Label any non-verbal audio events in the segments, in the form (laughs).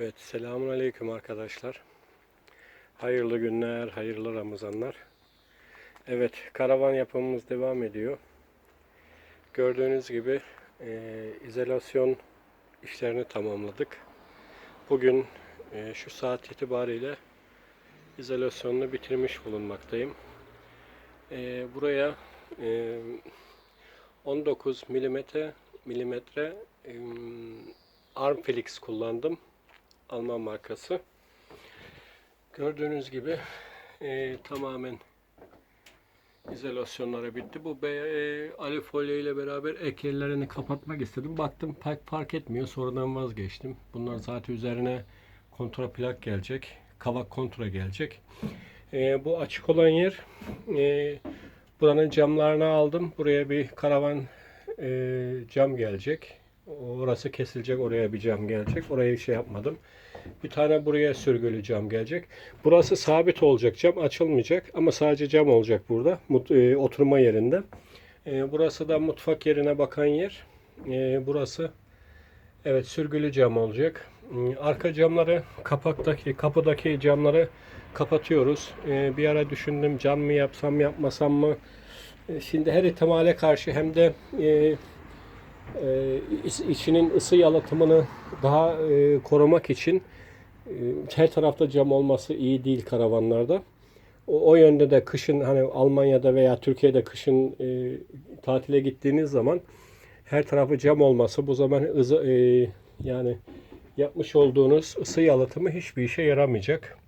Evet, selamun aleyküm arkadaşlar. Hayırlı günler, hayırlı Ramazanlar. Evet, karavan yapımımız devam ediyor. Gördüğünüz gibi e, izolasyon işlerini tamamladık. Bugün e, şu saat itibariyle izolasyonunu bitirmiş bulunmaktayım. E, buraya e, 19 milimetre milimetre e, Armflix kullandım. Alman markası. Gördüğünüz gibi e, tamamen izolasyonları bitti. Bu be, e, alifolye ile beraber ek kapatmak istedim. Baktım pek fark etmiyor. Sonradan vazgeçtim. Bunlar zaten üzerine kontraplak gelecek. Kavak kontra gelecek. E, bu açık olan yer e, buranın camlarını aldım. Buraya bir karavan e, cam gelecek. Orası kesilecek. Oraya bir cam gelecek. Orayı şey yapmadım. Bir tane buraya sürgülü cam gelecek. Burası sabit olacak. Cam açılmayacak ama sadece cam olacak burada. Mut, e, oturma yerinde. E, burası da mutfak yerine bakan yer. E, burası evet sürgülü cam olacak. E, arka camları kapaktaki kapıdaki camları kapatıyoruz. E, bir ara düşündüm cam mı yapsam yapmasam mı? E, şimdi her ihtimale karşı hem de e, içinin ısı yalıtımını daha e, korumak için e, her tarafta cam olması iyi değil karavanlarda. O, o yönde de kışın hani Almanya'da veya Türkiye'de kışın e, tatile gittiğiniz zaman her tarafı cam olması bu zaman ızı, e, yani yapmış olduğunuz ısı yalıtımı hiçbir işe yaramayacak.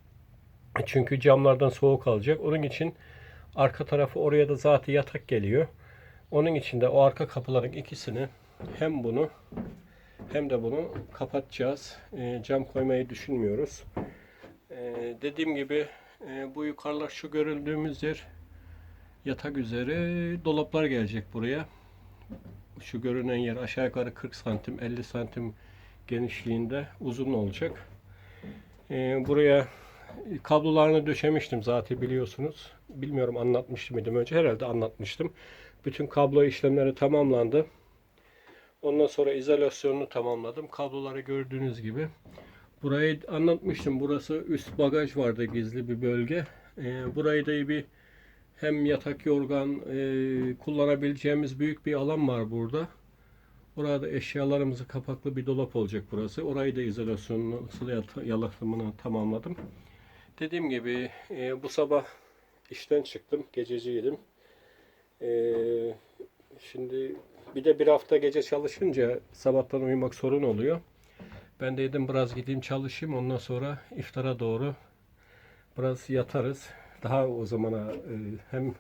Çünkü camlardan soğuk alacak. Onun için arka tarafı oraya da zaten yatak geliyor. Onun için de o arka kapıların ikisini hem bunu hem de bunu kapatacağız. E, cam koymayı düşünmüyoruz. E, dediğim gibi e, bu yukarılar şu görüldüğümüz yer yatak üzeri dolaplar gelecek buraya. Şu görünen yer aşağı yukarı 40 santim 50 santim genişliğinde uzun olacak. E, buraya kablolarını döşemiştim zaten biliyorsunuz. Bilmiyorum anlatmıştım mıydım önce. Herhalde anlatmıştım. Bütün kablo işlemleri tamamlandı. Ondan sonra izolasyonunu tamamladım. Kabloları gördüğünüz gibi. Burayı anlatmıştım. Burası üst bagaj vardı gizli bir bölge. Ee, burayı da bir hem yatak yorgan e, kullanabileceğimiz büyük bir alan var burada. Burada eşyalarımızı kapaklı bir dolap olacak burası. Orayı da izolasyonunu, ısı yalıtımını tamamladım. Dediğim gibi e, bu sabah işten çıktım. Gececiydim. E, şimdi bir de bir hafta gece çalışınca sabahtan uyumak sorun oluyor. Ben de dedim biraz gideyim çalışayım. Ondan sonra iftara doğru biraz yatarız. Daha o zamana e, hem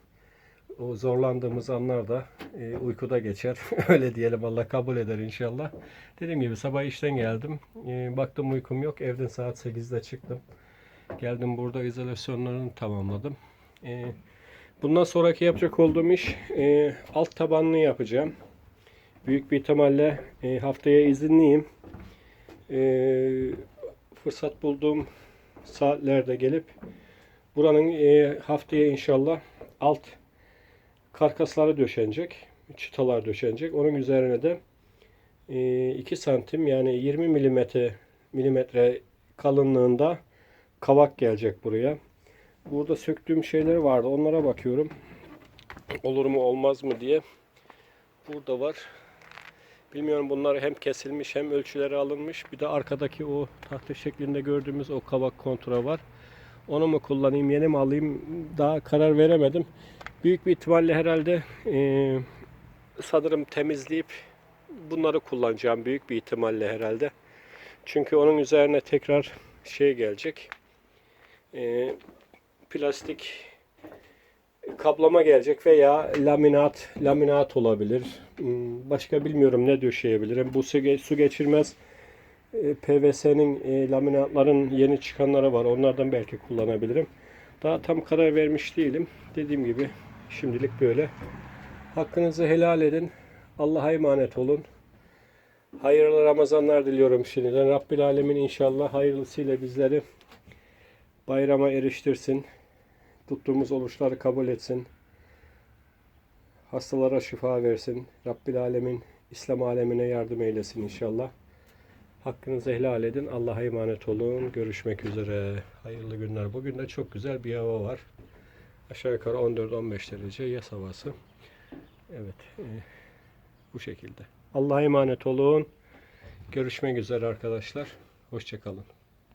o zorlandığımız anlarda e, uykuda geçer. (laughs) Öyle diyelim Allah kabul eder inşallah. Dediğim gibi sabah işten geldim. E, baktım uykum yok. Evden saat 8'de çıktım. Geldim burada izolasyonlarını tamamladım. Bundan sonraki yapacak olduğum iş alt tabanını yapacağım. Büyük bir ihtimalle e, haftaya izinliyim. E, fırsat bulduğum saatlerde gelip buranın e, haftaya inşallah alt karkasları döşenecek. Çıtalar döşenecek. Onun üzerine de e, 2 santim yani 20 milimetre milimetre kalınlığında kavak gelecek buraya. Burada söktüğüm şeyler vardı. Onlara bakıyorum. Olur mu olmaz mı diye. Burada var. Bilmiyorum bunlar hem kesilmiş hem ölçüleri alınmış. Bir de arkadaki o tahta şeklinde gördüğümüz o kavak kontura var. Onu mu kullanayım, yeni mi alayım daha karar veremedim. Büyük bir ihtimalle herhalde eee sanırım temizleyip bunları kullanacağım büyük bir ihtimalle herhalde. Çünkü onun üzerine tekrar şey gelecek. Eee, plastik kaplama gelecek veya laminat laminat olabilir. Hmm, Başka bilmiyorum ne döşeyebilirim. Bu su, ge- su geçirmez e, PVC'nin e, laminatların yeni çıkanları var. Onlardan belki kullanabilirim. Daha tam karar vermiş değilim. Dediğim gibi şimdilik böyle. Hakkınızı helal edin. Allah'a emanet olun. Hayırlı Ramazanlar diliyorum şimdiden. Rabbil Alemin inşallah hayırlısıyla bizleri bayrama eriştirsin. Tuttuğumuz oruçları kabul etsin. Hastalara şifa versin. Rabbil Alemin İslam alemine yardım eylesin inşallah. Hakkınızı helal edin. Allah'a emanet olun. Görüşmek üzere. Hayırlı günler. Bugün de çok güzel bir hava var. Aşağı yukarı 14-15 derece yaz havası. Evet. e, bu şekilde. Allah'a emanet olun. Görüşmek üzere arkadaşlar. Hoşçakalın.